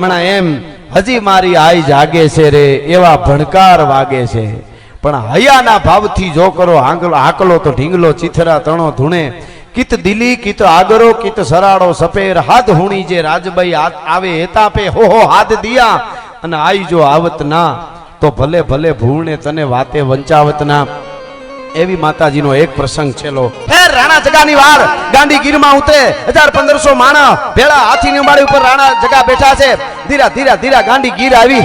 હમણાં એમ, હજી મારી આઈ જાગે છે રે, એવા ભણકાર વાગે છે. પણ હયાના ભાવથી જો કરો આંગલો આકલો તો ઢીંગલો, ચિથરા, તણો, ધૂણે. કિત દિલી, કિત આગરો, કિત સરાડો સફેર હાથ હુણી જે રાજભાઈ આવે હેતાપે હો હો હાથ દિયા. અને આઈ જો આવત ના, તો ભલે ભલે ભૂણે તને વાતે વંચાવત ના. એવી માતાજીનો એક પ્રસંગ છેલો ફેર રાણા જગાની વાર ગાંધીગીરમાં ઉતરે. હજાર પંદરસો માણા ભેળા હાથીની ઉંબાડી ઉપર રાણા જગા બેઠા છે. ધીરા ધીરા ધીરા ગાંધીગીર આવી.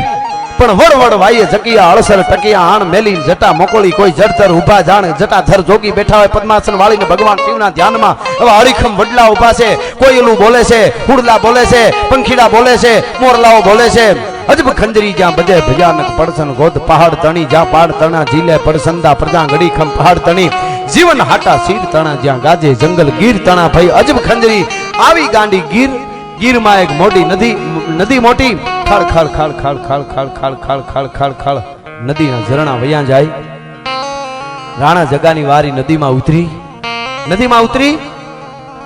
પણ વડ વડ વાઈએ જકિયા અળસર ટકિયા આણ મેલી જટા મોકોળી કોઈ જડતર ઊભા જાણ. જટા ધર જોગી બેઠા હોય પદ્માસન વાળીને ભગવાન શિવના ધ્યાનમાં. હવે અડીખમ વડલા ઊભા છે. કોયલું બોલે છે, હુડલા બોલે છે, પંખીડા બોલે છે, મોરલાઓ બોલે છે. અજબ ખંજરી જ્યાં બજે ભયાનક પડસન ગોદ પહાડ તણી જ્યાં પાડ તણા જીલે પડસંદા પ્રજા ગડી ખમ પહાડ તણી જીવન હાટા શીર તણા જ્યાં ગાજે જંગલ ગીર તણા ભાઈ અજબ ખંજરી આવી ગાંડી ગીર ગીરમાં એક મોટી નદી નદી મોટી ખાળ ખાળ ખાળ ખાળ ખાળ ખાળ ખાળ ખાળ ખાળ ખાળ ખાળ નદીના ઝરણા વયા જાય રાણા જગાની વારી નદીમાં ઉતરી નદીમાં ઉતરી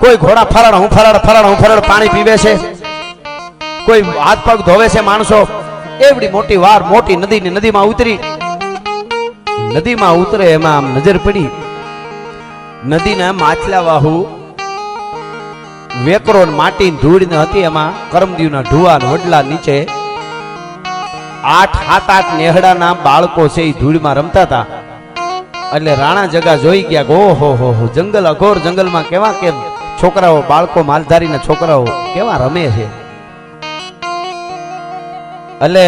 કોઈ ઘોડા ફરાડ હું ફરાડ ફરાડ હું ફરાડ પાણી પીવે છે કોઈ હાથ પગ ધોવે છે માણસો, એવડી મોટી વાર મોટી નદી નદીમાં ઉતરી. નદીમાં ઉતરે એમાં આમ નજર પડી. નદીના માછલા વાહુ વેકરો માટી ને ધૂળ હતી એમાં, કરમદીવના ઢુવા હોડલા નીચે. આઠ, સાત, આઠ નેહડાના બાળકો છે એ ધૂળમાં રમતા હતા. એટલે રાણા જગા જોઈ ગયા કે, ઓહો, હો હો, જંગલ અઘોર જંગલમાં કેવા કેમ? છોકરાઓ બાળકો માલધારીના છોકરાઓ કેવા રમે છે? એટલે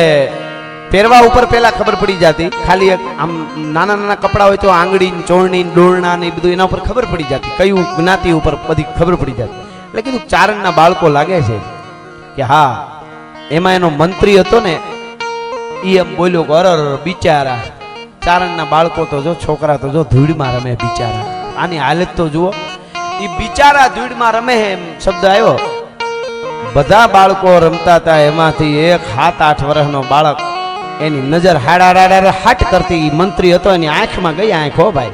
પહેરવા ઉપર પહેલા ખબર પડી જતી. ખાલી એક આમ નાના નાના કપડા હોય તો આંગળી ચોરણી ડોળના ને બધું એના ઉપર ખબર પડી જતી. કયું જ્ઞાતિ ઉપર બધી ખબર પડી જતી. એટલે કીધું, ચારણના બાળકો લાગે છે કે હા, એમાં એનો મંત્રી હતો ને એ એમ બોલ્યો કે અરર બિચારા. ચારણના બાળકો તો જો, છોકરા તો જો, ધૂળમાં રમે બિચારા. આની હાલત તો જુઓ. એ બિચારા ધૂળમાં રમે એમ શબ્દ આવ્યો. બધા બાળકો રમતા હતા, એમાંથી એક સાત, આઠ વર્ષનો બાળક એની નજર હાડા હાડા હાટ કરતી મંત્રી હતો, એની આંખમાં ગઈ આંખ, હો ભાઈ.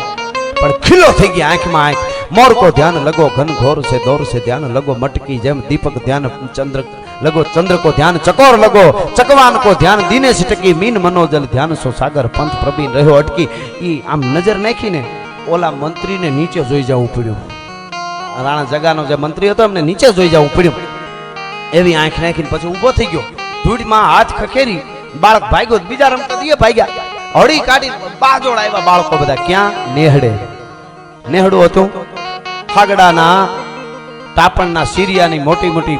પણ ખીલો થઈ ગઈ આંખમાં આંખ. મોરકો ધ્યાન લગો ઘન ઘોર સે દોર છે, ધ્યાન લગો, મટકી જેમ દીપક ધ્યાન, ચંદ્ર લગો ચંદ્ર કો ધ્યાન, ચકોર લગો. ચકવાન કો ધ્યાન, દિનેશ ટકી, મીન મનોજલ ધ્યાન, સો સાગર પંથ પ્રબીન રહ્યો અટકી. ઈ આમ નજર નાખીને ઓલા મંત્રીને નીચે જોઈ જવું પડ્યું. રાણા જગાનો જે મંત્રી હતો, એમને નીચે જોઈ જવું પડ્યું. એવી આંખ નાખીને પછી ઊભો થઈ ગયો. ધૂળમાં હાથ ખખેરી, બાળક ભાગ્યો બીજા રમતા દીએ ભાગ્યા. હળી કાઢી બાજોડ આવ્યા બાળકો બધા. ક્યાં? નેહડે. નેહડું હતું. ફાગડાના, તાપણના સિરિયાની મોટી મોટી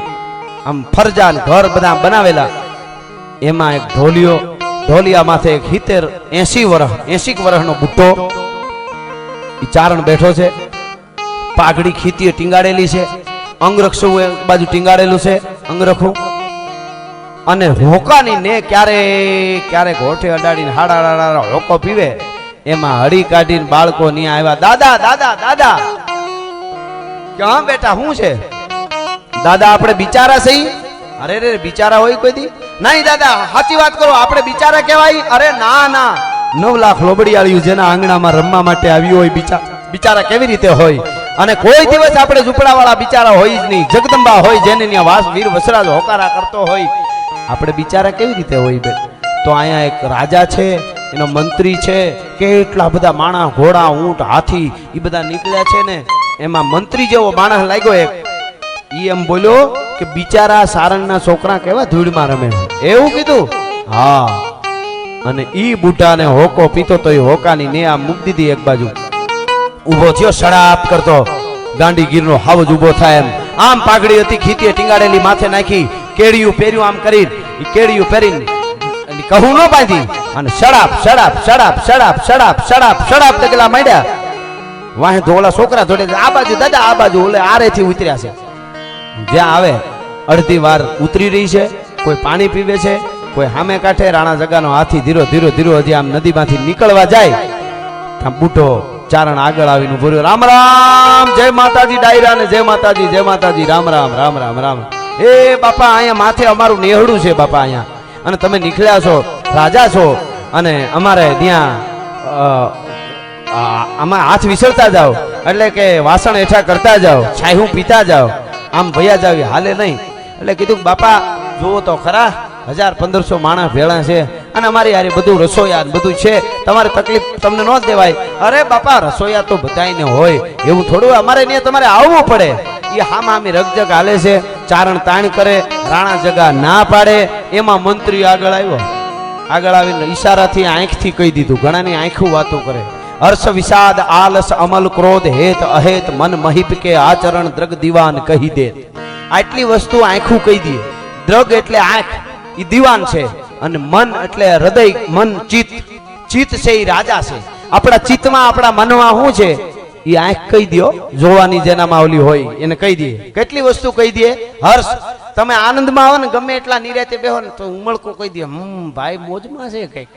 આમ ફરજાન ઘર બધા બનાવેલા. એમાં એક ઢોલિયો, ઢોલિયા માથે એક હિતેર એસી વર્ષ એસી વર્ષનો બુટ્ટો ચારણ બેઠો છે. પાઘડી ખીતીએ ટીંગાડેલી છે. અંગરક્ષું એક બાજુ ટીંગાડેલું છે અંગરખું અને હોકાની ને ક્યારે ક્યારેક હોઠે અડાડીને હાડા હાડા હોકો પીવે, એમાં હળી કાઢીને બાળકો ની આવ્યા, દાદા દાદા દાદા, ક્યાં બેટા શું છે? દાદા, આપણે બિચારા સહી. અરે રે બિચારા હોય કોઈ દી? નહીં, દાદા, સાચી વાત કરો, આપણે બિચારા કહેવાય. અરે, ના ના. નવ લાખ લોબડી આવ્યું જેના આંગણામાં રમવા માટે આવ્યું હોય બિચારા બિચારા કેવી રીતે હોય? અને કોઈ દિવસ આપણે ઝૂંપડાવાળા બિચારા હોય જ નહીં. જગદંબા હોય જેને ત્યાં વાસ, વીર વસરાજ હોકારા કરતો હોય. આપણે બિચારા કેવી રીતે હોય બેન તો અહીંયા એક રાજા છે, એનો મંત્રી છે, કેટલા બધા માણા, ઘોડા, ઊંટ, હાથી એ બધા નીકળ્યા છે ને, એમાં મંત્રી જેવો માણસ લાગ્યો એક. ઈ એમ બોલ્યો કે બિચારા સારંગના છોકરા કેવા ધૂળમાં રમે. એવું કીધું? હા. અને ઈ બુઢાને હોકો પીતો તો એ હોકાની ને આ મૂકી દીધી એક બાજુ. ઊભો થયો શરાપ કરતો. ગાંડી ગીરનો હાવજ ઊભો થાય એમ. આમ પાઘડી હતી, ખીતીએ ટીંગાડેલી માથે નાખી કેડિયું પહેર્યું આમ કરી કેડિયું પહેરીને કહું ન બાંધી, અને શરાપ શરાપ શરાપ શરાપ શરાપ શરાપ શરાપ તગલા માંડ્યા. વાહે તો છોકરા જોડે આ બાજુ દાદા, આ બાજુ ઓલે આરેથી ઉતર્યા છે. જ્યાં આવે, અડધી વાર ઉતરી રહી છે. કોઈ પાણી પીવે છે, કોઈ સામે કાંઠે રાણા જગાનો હાથી ધીરો ધીરો ધીરો હજી આમ નદીમાંથી નીકળવા જાય. ત્યાં બુઢો ચારણ આગળ આવીને ઊભો રામ રામ, જય માતાજી ડાયરા ને જય માતાજી જય માતાજી. રામ રામ રામ રામ રામ. એ બાપા, અહીંયા માથે અમારું નેહડું છે બાપા, અહીંયા. અને તમે નીકળ્યા છો, રાજા છો. અને અમારે ત્યાં આમાં હાથ વિસરતા જાઓ. એટલે કે વાસણ હેઠા કરતા જાઓ. છાયું પીતા જાઓ. આમ ભયા જાવ, હાલે નહીં. એટલે કીધું બાપા, જુઓ તો ખરા, હજાર પંદરસો માણસ ભેળા છે. અને અમારી યાર બધું રસોયા બધું છે. તમારે તકલીફ તમને ન દેવાય. અરે બાપા, રસોયા તો બધાને હોય. એવું થોડું અમારે ત્યાં તમારે આવવું પડે. એ હામ હામી રગજગ હાલે છે. ચારણ તાણ કરે, રાણા જગા ના પાડે. એમાં મંત્રી આગળ આવ્યો. આગળ આવીને ઈશારાથી આંખથી કહી દીધું. ઘણાની આંખું વાતો કરે. હર્ષ વિષાદ, આલસ, અમલ, ક્રોધ, હેત, અહેત, મન મહિપ કે આચરણ, દ્રગ, દિવાન કહી દે આટલી વસ્તુ આંખું કહી દે. દ્રગ એટલે આંખ. એ દીવાન છે. અને મન એટલે હૃદય, મન, ચિત્ત. ચિત્ત છે એ રાજા છે. આપણા ચિત્તમાં, આપણા મનમાં શું છે? એ આંખ કહી દો જોવાની જેનામાં ઓલી હોય, એને કહી દે કેટલી વસ્તુ કહી દે હર્ષ, તમે આનંદમાં આવો ને, ગમે એટલા નિરાતે બેહો ને, તો ઉમળકો કહી દે હમ, ભાઈ, મોજમાં છે કંઈક.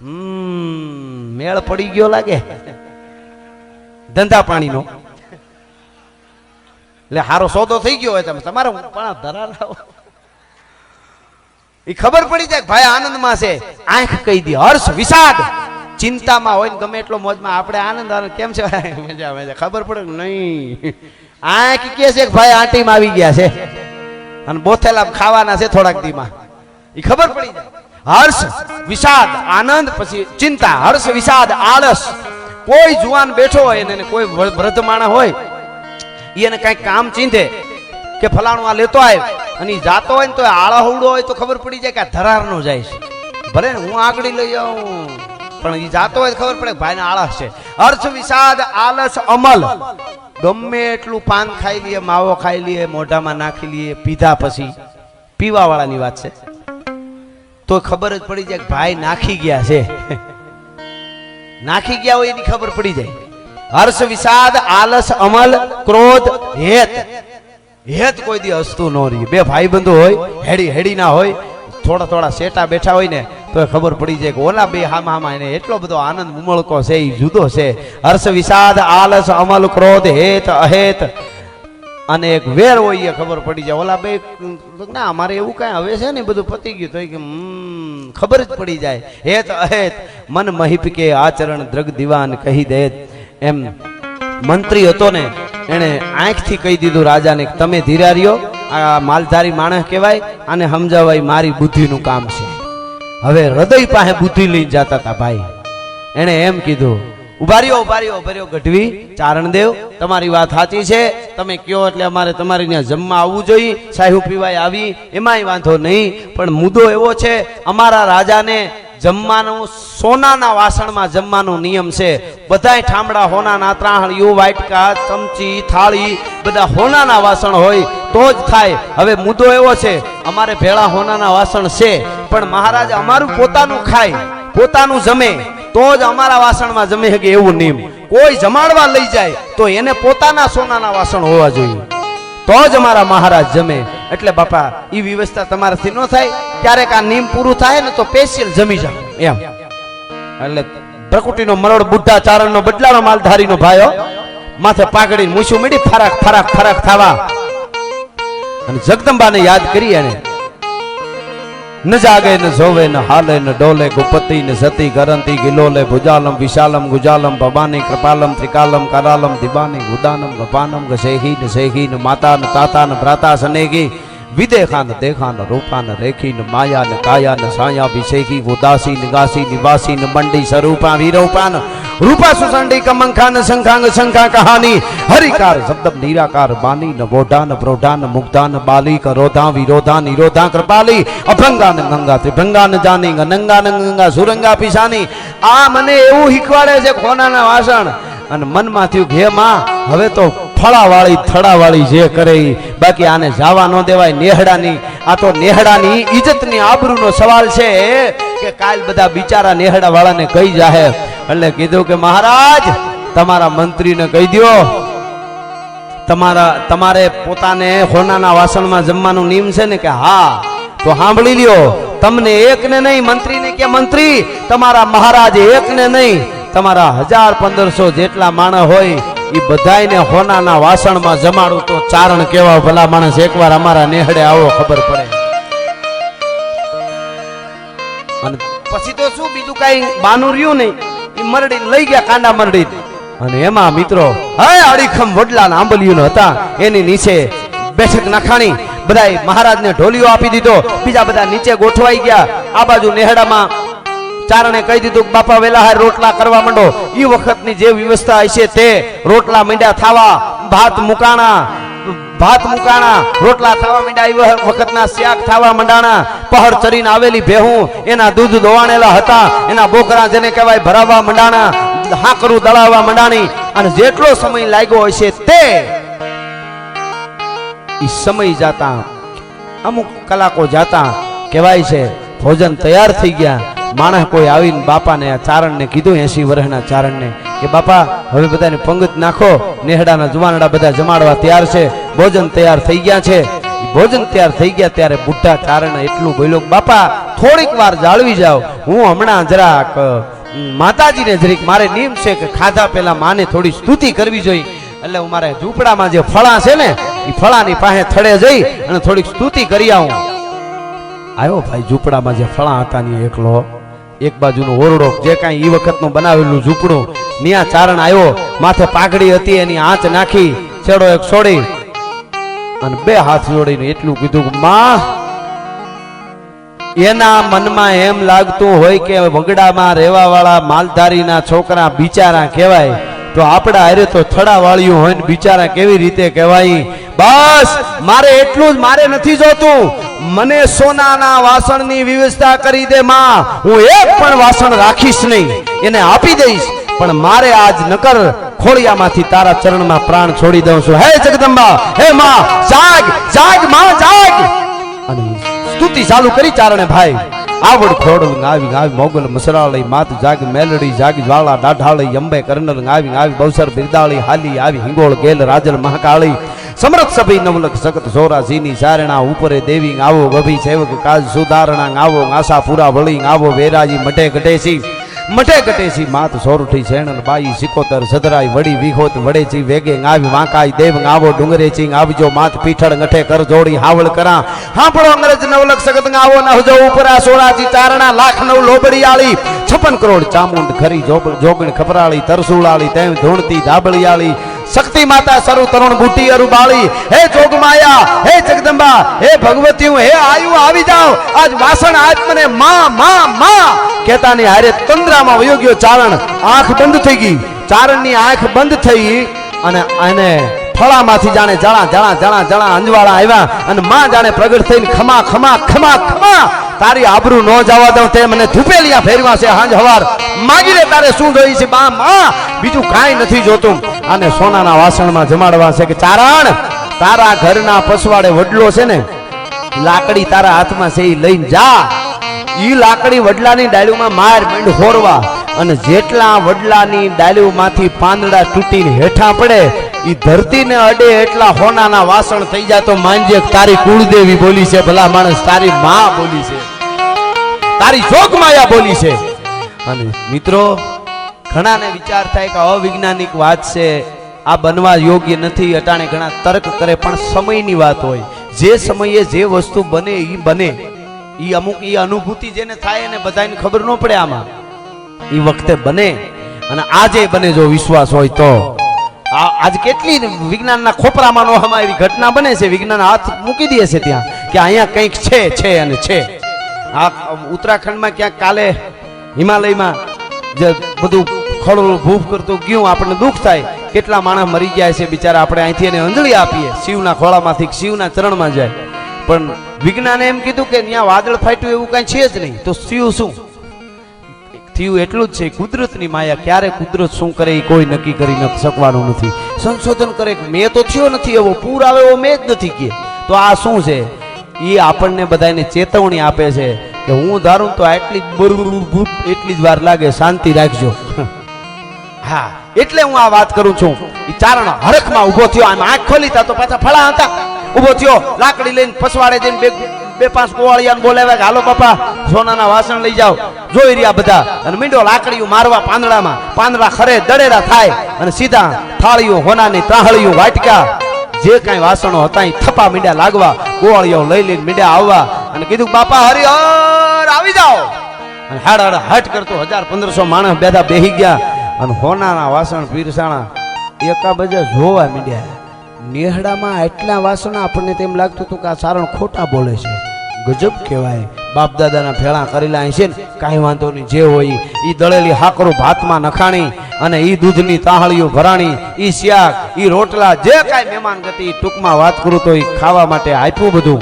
હમ, મેળ પડી ગયો લાગે. ધંધા પાણીનો. એટલે હારો સોદો થઈ ગયો હોય તમે. તમારે પણ ધરાર આવો એ ખબર પડી જાય ભાઈ આનંદમાં છે. આંખ કહી દે, હર્ષ, વિષાદ. ચિંતામાં હોય ગમે એટલો મોજમાં આપણે આનંદ આનંદ કેમ છે? મજા મજા ખબર પડે નહીં. આંખ કે છે ભાઈ ભાઈ આંટીમાં આવી ગયા છે. અને બોથેલા ખાવાના છે થોડાક દીમાં. એ ખબર પડી જાય. હર્ષ, વિષાદ, આનંદ, પછી ચિંતા. હર્ષ, વિષાદ, આળસ. કોઈ જુવાન બેઠો હોય એને કોઈ વૃદ્ધ માણસ હોય એને કઈ કામ ચીંધે. કે ફલાણું આ લેતો આવ્યો અને જાતો હોય ને તો આળા હુડો હોય તો ખબર પડી જાય કે આ ધરાર નો જાય છે. ભલે ને હું આગળી લઈ આવું, પણ એ જાતો હોય ખબર પડે ભાઈને આળસ છે. અર્થ વિષાદ, આલસ, અમલ. ગમે એટલું પાન ખાઈ લઈએ, માવો ખાઈ લઈએ, મોઢામાં નાખી લઈએ, પીધા પછી પીવા વાળાની વાત છે. તો ખબર જ પડી જાય કે ભાઈ નાખી ગયા છે. નાખી ગયા હોય એની ખબર પડી જાય. હર્ષ વિષાદ, આલસ, અમલ, ક્રોધ, હેત. હેત કોઈ દી હસતું ન રહી. બે ભાઈ બંધુ હોય, હેડી હેડી ના હોય, થોડા થોડા સેટા બેઠા હોય ને, તો એ ખબર પડી જાય કે ઓલા બે હામા હામા એને એટલો બધો આનંદ ઉમળકો છે એ જુદો છે. હર્ષ વિષાદ, આલસ, અમલ, ક્રોધ, હેત, અહેત. અને એક વેર હોય એ ખબર પડી જાય. ઓલા બે, ના, અમારે એવું કાંઈ હવે છે ને બધું પતી ગયું તો કે ખબર જ પડી જાય. હેત, અહેત. મન મહિપ કે આચરણ દ્રગ દિવાન કહી દે એમ મંત્રી હતો ને એણે આંખથી કહી દીધું, રાજાને, તમે ધીરા રહ્યો આ માલધારી માણસ કહેવાય અને સમજાવાય મારી બુદ્ધિનું કામ છે. હવે હૃદય પાસે બુદ્ધિ લઈને જતા હતા ભાઈ. એણે એમ કીધું ઉભાર્યો ઉભાર્યો ઉભાર્યો ગઢવી, ચારણદેવ, તમારી વાત સાચી છે. તમે કયો એટલે અમારે તમારી ત્યાં જમવા આવવું જોઈએ. સાહેબ પીવાય આવી, એમાંય વાંધો નહીં. પણ મુદ્દો એવો છે, અમારા રાજાને જમવાનું સોનાના વાસણમાં જમવાનો નિયમ છે. બધાય ઠામડા હોનાના યુ વાટકા ચમચી, થાળી, બધા હોનાના વાસણ હોય તો જ થાય. હવે મુદ્દો એવો છે, અમારે ભેળા હોનાના વાસણ છે, પણ મહારાજ અમારું પોતાનું ખાય, પોતાનું જમે, તો જ અમારા વાસણમાં જમે શકે એવું નિયમ. કોઈ જમાડવા લઈ જાય, તો એને પોતાના સોનાના વાસણ હોવા જોઈએ. તો જ અમારા મહારાજ જમે. એટલે બાપા એ વ્યવસ્થા તમારાથી ન થાય. ક્યારેક આ નિયમ પૂરું થાય ને તો પેશિયલ જમી જાવ એમ. એટલે પ્રકૃતિનો મરડ બુઢા ચારણનો બદલાનો માલધારીનો ભાઈઓ, માથે પાઘડીને મૂછું મીડી ફરાક ફરાક ફરાક થવા. અને જગદંબાને યાદ કરી એને ન જાગે, ન જોવે, ન હાલે, ન ડોલે, ગુપતિ, ન સતી ગરંતી, ગિલોલે, ભુજાલમ, વિશાલમ, ગુજાલમ ભવાની કૃપાલમ, ત્રિકાલમ, કરાલમ, દિબાની, ગુદાનમ, ગપાનમ, ગસેહી ન સેહી ન માતા, ન તાતા, ન ભ્રાતા સનેગી વિદેખા દેખાન રૂપાન, રેખીન, માયાન, કાયાન, સાયા વિશેખી ઉદાસી નિગાસી નિવાસી મંડી સ્વરૂપા વિરૂપાન, રૂપા, સુસંડી, કમંખાન ન શંખાંગ, શંખા, કહાની, હરિકાર શબ્દ નિરાકાર બાની ન બોઢાન પ્રોઢાન મુગ્ધાન બાલી કરોધા વિરોધા, નિરોધા, કૃપાલી અભંગાન ગંગા ત્રિભંગા ન જાની ગનંગા ગંગા, સુરંગા, પીસાની આ મને એવું શીખવાડે છે ખોનાના વાસણ. અને મનમાં થયું ઘે માં, હવે તો ફળાવાળી થડાવાળી જે કરે બાકી આને જવા ન દેવાય નેહડાની. આ તો નેહડાની ઇજ્જતની આબરૂનો સવાલ છે કે કાલ બધા બિચારા નેહડા કહી જાહે. એટલે કીધું કે મહારાજ, તમારા મંત્રીને કહી દો તમારા, તમારે પોતાને હોનાના વાસણમાં જમવાનું નિયમ છે ને કે હા, તો સાંભળી લ્યો. તમને એક ને નહીં, મંત્રીને કે મંત્રી, તમારા મહારાજ એક ને નહીં. તમારા હજાર પંદરસો જેટલા માણસ હોય એ બધાયને હોનાના વાસણમાં જમાડું તો ચારણ કેવા ભલા માણસ એકવાર અમારા નેહડે આવો ખબર પડે. અને પછી તો શું બીજું કઈ બાનું રહ્યું નહીં. એ મરડી લઈ ગયા કાંડા મરડી અને એમાં મિત્રો, હે અડીખમ વડલા આંબલિયું હતા, એની નીચે બેઠક નાખાણી બધાય મહારાજને ઢોલિયો આપી દીધો. બીજા બધા નીચે ગોઠવાઈ ગયા. આ બાજુ નેહડામાં ચારણે કહી દીધું, બાપા, વેલા હાર રોટલા કરવા માંડો. એ વખતની જે વ્યવસ્થા હશે તે રોટલા મીંડા થાવા, ભાત મુકાણા ભાત મુકાણા, રોટલા થવા માંડ્યા. વખતના શાક થવા માંડાણા, પહર ચરીને આવેલી ભેહું, એના દૂધ દોવાણેલા હતા, એના બોકરા જેને કહેવાય ભરાવવા માંડાણા, હાકરું દળાવવા માંડાણી. અને જેટલો સમય લાગ્યો હશે તે સમય જાતા, અમુક કલાકો જાતા, કહેવાય છે, ભોજન તૈયાર થઈ ગયા. માણસ કોઈ આવીને બાપાને આ ચારણને કીધું એસી વર્ષના ચારણને, કે બાપા, હવે બધાને પંગત નાખો, નેહડાના જુવાનડા બધા જમાડવા તૈયાર છે, ભોજન તૈયાર થઈ ગયા છે. ભોજન તૈયાર થઈ ગયા ત્યારે બુઢા ચારણ એટલું બોલ્યો, બાપા, થોડીક વાર જાળવી જાઓ. હું હમણાં જરાક માતાજીને જરીક મારે નિયમ છે કે ખાધા પહેલા માને થોડી સ્તુતિ કરવી જોઈએ. એટલે હું મારે ઝૂંપડામાં જે ફળા છે ને એ ફળાની પાસે થડે જઈ અને થોડીક સ્તુતિ કરી આવું. આવ્યો ભાઈ, ઝૂંપડામાં જે ફળા હતા ની એકલો. એક બાજુનો ઓરડો જે કાંઈ એ વખતનું બનાવેલું ઝૂંપડું. ન્યા ચારણ આવ્યો માથે પાઘડી હતી, એની આંચ નાખી, છેડો એક છોડી. અને બે હાથ જોડીને એટલું કીધું માં, એના મનમાં એમ લાગતું હોય કે વગડામાં રહેવા વાળા માલધારીના છોકરા બિચારા કહેવાય. તો આપણા હારે તો થડા વાળ્યું હોય ને બિચારા કેવી રીતે કહેવાય? બસ, મારે એટલું જ, મારે નથી જોતું. મને સોનાના વાસણની વ્યવસ્થા કરી દે માં. હું એક પણ વાસણ રાખીશ નહીં. એને આપી દઈશ. પણ મારે આજ નકર ખોળિયામાંથી તારા ચરણમાં પ્રાણ છોડી દઉં છું. હે જગદંબા, હે માં, જાગ જાગ, માં, જાગ. અને સ્તુતિ ચાલુ કરી ચારણે ભાઈ. આવડ ખોડું આવી આવી મોગલ મસરાળી, માત જાગ મેલડી, જાગ જ્વાળા, દાઢાળી, અંબે કરનલ આવી આવી બવસર બિરદાળી, હાલી આવી હિંગોળ ગેલ રાજલ મહાકાળી. સમરથ સભી નવલક સખત સોરાજીની સારણા ઉપરે દેવી આવો ગભી સેવક કાજ સુધારણા આવો આશા પૂરા વળી આવો વેરાજી મટે ગઢેસી મઠે ગટેસી માત સોરઠી શેણલ બાઈ સિકોતર સદરાઈ વડી વિખોત વડેચી વેગે આવી વાંકાઈ દેવ આવો ડુંગરેચી આવજો માત પીઠળ ગઠે કર જોડી હાવળ કરા. હાંભળો અંગ્રેજ નવલક સગત આવો નહજો ઉપરા સોળાજી ચારણા લાખ નવ લોબડી આળી છપ્પન કરોડ ચામુંડ ખરી જોગણ ખપરાળી, તરસુળાળી, તેમ ધૂણતી ધાબળિયાળી. શક્તિ માતા સરુ તરુણ બુટી અરુ બાળી હે જોગમાયા, હે જગદંબા, હે ભગવતી હે આયુ, આવી જાઓ. આજ વાસણ આજ મને માં માં માં કેતાની હારે તંદ્રામાં વયો ગયો ચારણ. આંખ બંધ થઈ ગઈ. ચારણની આંખ બંધ થઈ અને એને ફળામાંથી જાણે જણા જણા જણા જણા અંજવાળા આવ્યા અને માં જાણે પ્રગટ થઈને ખમા ખમા ખમા ખમા. તારી આબરૂ ન જવા દઉં તે મને ધૂપેલિયા ફેરવા છે હાંજ હવાર. માગી લે તારે શું જોઈ છે બા, માં? બીજું કાંઈ નથી જોતું. અને સોનાના વાસણમાં જમાડવા છે કે ચારણ? તારા ઘરના પસવાડે વડલો છે ને, લાકડી તારા હાથમાં છે એ લઈને જા. ઈ લાકડી વડલાની ડાળીઓમાં માર મીંડ હોરવા અને જેટલા વડલાની ડાળીઓમાંથી પાંદડા તૂટીને હેઠા પડે ઈ ધરતીને અડે એટલા હોનાના વાસણ થઈ જાય તો માનજે તારી કુળદેવી બોલી છે, ભલા માણસ, તારી માં બોલી છે, તારી જોગમાયા બોલી છે. અને મિત્રો, ઘણાને વિચાર થાય કે અવૈજ્ઞાનિક વાત છે, આ બનવા યોગ્ય નથી, અટાણે ઘણા તર્ક કરે, પણ સમયની વાત હોય. જે સમયે જે વસ્તુ બને એ બને. એ અમુક એ અનુભૂતિ જેને થાય એને બધાને ખબર ન પડે આમાં. એ વખતે બને. અને આજે બને જો વિશ્વાસ હોય તો. આજ કેટલી વિજ્ઞાનના ખોપરામાં નો હમા એવી ઘટના બને છે. વિજ્ઞાન હાથ મૂકી દે છે ત્યાં કે અહીંયા કંઈક છે છે અને છે. આ ઉત્તરાખંડમાં ક્યાંક કાલે હિમાલયમાં જે બધું ખડોળ ભૂફ કરતું ગયું, આપણને દુઃખ થાય. કેટલા માણસ મરી ગયા છે બિચારા, આપણે અહીંથી એને અંજળી આપીએ. શિવના ખોળામાંથી શિવના ચરણમાં જાય. પણ વિજ્ઞાને એમ કીધું કે ત્યાં વાદળ ફાટ્યું એવું કાંઈ છે જ નહીં. તો શિવ શું? થયું એટલું જ છે, કુદરતની માયા ક્યારે કુદરત શું કરે એ કોઈ નક્કી કરી શકવાનું નથી. સંશોધન કરે મેં તો થયો નથી એવો પૂર આવે એવો મેં જ નથી કે. તો આ શું છે? એ આપણને બધાને ચેતવણી આપે છે કે હું ધારું તો આટલી બુરબુર એટલી જ વાર લાગે, શાંતિ રાખજો. હા, એટલે હું આ વાત કરું છું. એ ચારણ હરખમાં ઊભો થયો, આમ આંખ ખોલી તો પાછા ફળા હતા. ઊભો થયો, લાકડી લઈને પસવાડે જઈને બે પાંચ કુવાળિયાને બોલાવ્યા કે, હાલો બાપા, સોનાના વાસણ લઈ જાઓ. જોઈ રહ્યા બધા. અને મીંડો લાકડીઓ મારવા પાંદડામાં. પાંદડા ખરે દડેરા થાય અને સીધા થાળીઓ, હોનાની ત્રાહળીઓ વાટકા. જે કાંઈ વાસણો હતા થપા મીંડા લાગવા કુવાળીઓ લઈ લઈને મીંડા આવવા અને કીધું, બાપા હરિહર આવી જાઓ. અને હાડ હાડ હટ કરતો હજાર પંદરસો માણસ બેઠા બેહી ગયા અને હોનાના વાસણ પીરસાણા. એકા બજા જોવા મીડ્યા. નેહડામાં એટલા વાસણ આપણને તેમ લાગતું હતું કે આ સારણ ખોટા બોલે છે. ગજબ કહેવાય. બાપ દાદાના ભેળા કરેલા છે ને, કાંઈ વાંધો નહીં, જે હોય એ દળેલી હાકરું ભાતમાં નખાણી અને એ દૂધની તાહળીઓ ભરાણી એ શાક એ રોટલા, જે કાંઈ મહેમાન ગતિ ટૂંકમાં વાત કરું તો એ ખાવા માટે આપ્યું બધું.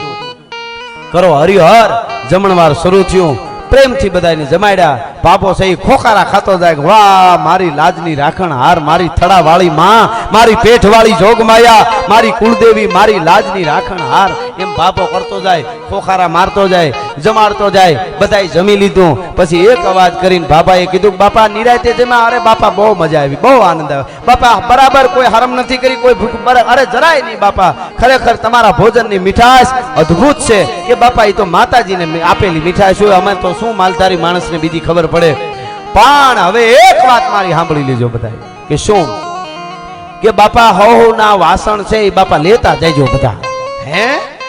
કરો હરિહર, જમણવાર શરૂ થયું. પ્રેમથી બધાને જમાડ્યા. બાપો સહી ખોખારા ખાતો જાય વાહ, મારી લાજની રાખણ, હાર મારી થડાવાળી માં મારી પેઠવાળી જોગમાયા, મારી કુળદેવી મારી લાજની રાખણ, હાર એમ ભાપો કરતો જાય, ખોખારા મારતો જાય, જમાડતો જાય, બધાય જમી લીધું. પછી એક અવાજ કરીને બાપાએ કીધું, બાપા નિરાયતે જમા અરે બાપા, બહુ મજા આવી, બહુ આનંદ આવ્યો. બાપા, બરાબર, કોઈ હરમ નથી કરી, કોઈ ભૂખ અરે, જરાય નહીં, બાપા. ખરેખર તમારા ભોજનની મીઠાશ અદ્ભુત છે. કે બાપા એ તો માતાજીને આપેલી મીઠાશ હોય, અમે તો શું માલધારી માણસને બીજી ખબર પડે. પણ હવે એક વાત મારી સાંભળી લેજો બધા કે શું? કે બાપા હો હો ના વાસણ છે એ બાપા લેતા જજો બધા. હે?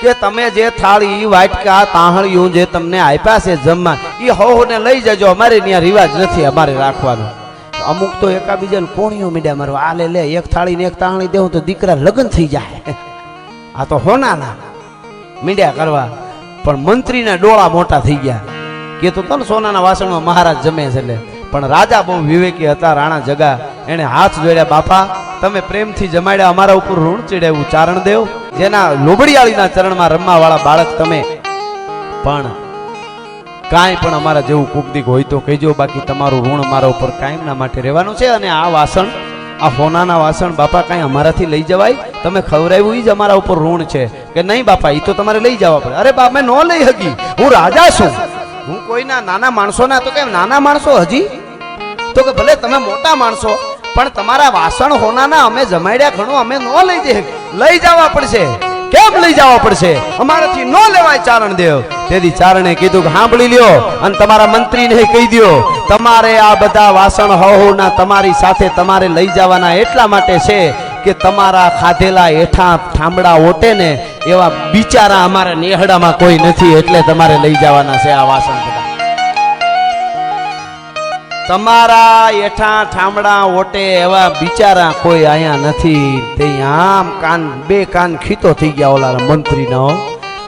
કે તમે જે થાળી વાટકા, તાહણિયું જે તમને આપ્યા છે જમવા એ હો હો લઈ જજો. અમારે ત્યાં રિવાજ નથી, અમારે રાખવાનો. અમુક તો એકાબીજાને કોણીઓ મીડ્યા મારવા આ લે લે એક થાળીને એક તાહણી દેવું તો દીકરા લગ્ન થઈ જાય. આ તો હોનાના મીડ્યા કરવા. પણ મંત્રીના ડોળા મોટા થઈ ગયા. કે તો તને સોનાના વાસણમાં મહારાજ જમે છે એટલે પણ રાજા બહુ વિવેકી હતા, રાણા જગા. એને હાથ જોડ્યા, બાપા તમે પ્રેમથી જમાડ્યા અમારા ઉપર ઋણ ચડાવ્યું ચારણ દેવ, જેના લોબડિયાળીના ચરણમાં રમવા વાળા બાળક તમે. પણ કાંઈ પણ અમારા જેવું કુકદીક હોય તો કહેજો, બાકી તમારું ઋણ અમારા ઉપર કાયમના માટે રહેવાનું છે અને આ વાસણ, આ હોનાના વાસણ બાપા કાંઈ અમારાથી લઈ જવાય? તમે ખવડાવ્યું એ જ અમારા ઉપર ઋણ છે. કે નહીં બાપા એ તો તમારે લઈ જવા પડે. અરે બાપ, મેં ન લઈ હકી હું રાજા છું. હું કોઈના નાના માણસોના, તો કેમ નાના માણસો હજી? તો કે ભલે તમે મોટા માણસો પણ તમારા વાસણ હોનાના અમે જમાડ્યા ઘણું અમે ન લઈ જઈએ. લઈ જવા પડશે. કેમ લઈ જવા પડશે? અમારાથી ન લેવાય ચારણ દેવ. તેથી ચારણે કીધું કે સાંભળી લ્યો અને તમારા મંત્રીને કહી દ્યો, તમારે આ બધા વાસણ હોના તમારી સાથે તમારે લઈ જવાના એટલા માટે છે કે તમારા ખાધેલા હેઠા ઠામડા ઓટે ને એવા બિચારા અમારા નેહડામાં કોઈ નથી એટલે તમારે લઈ જવાના છે આ વાસણ તમારા એઠા ઠામડા ઓટે એવા બિચારા કોઈ અહીંયા નથી. તે આમ કાન, બે કાન ખીતો થઈ ગયા ઓલા મંત્રીનો.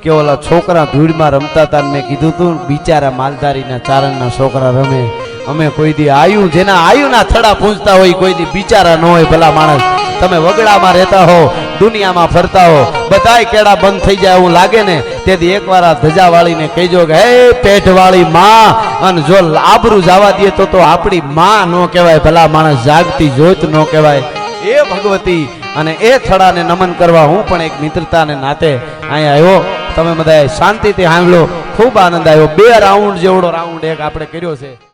કે ઓલા છોકરા ધૂળમાં રમતા હતા મેં કીધું તું, બિચારા માલધારીના ચારણના છોકરા રમે. અમે કોઈ દી આયુ, જેના આયુના થડા પૂંજતા હોય, કોઈ દી બિચારા ન હોય ભલા માણસ. તમે વગડામાં રહેતા હો. દુનિયામાં ફરતા હો, બધાય કેળા બંધ થઈ જાય એવું લાગે ને? તેથી એકવાર આ ધજા વાળીને કહેજો કે, હે પેટ વાળી માં, અને જો આબરું જવા દે તો તો આપણી માં નો કહેવાય, ભલા માણસ જાગતી જોત નો કહેવાય. એ ભગવતી, અને એ થડાને નમન કરવા હું પણ એક મિત્રતાને નાતે અહીંયા આવ્યો. તમે બધા શાંતિથી સાંભળો. ખૂબ આનંદ આવ્યો. બે રાઉન્ડ જેવડો રાઉન્ડ એક આપણે કર્યો છે.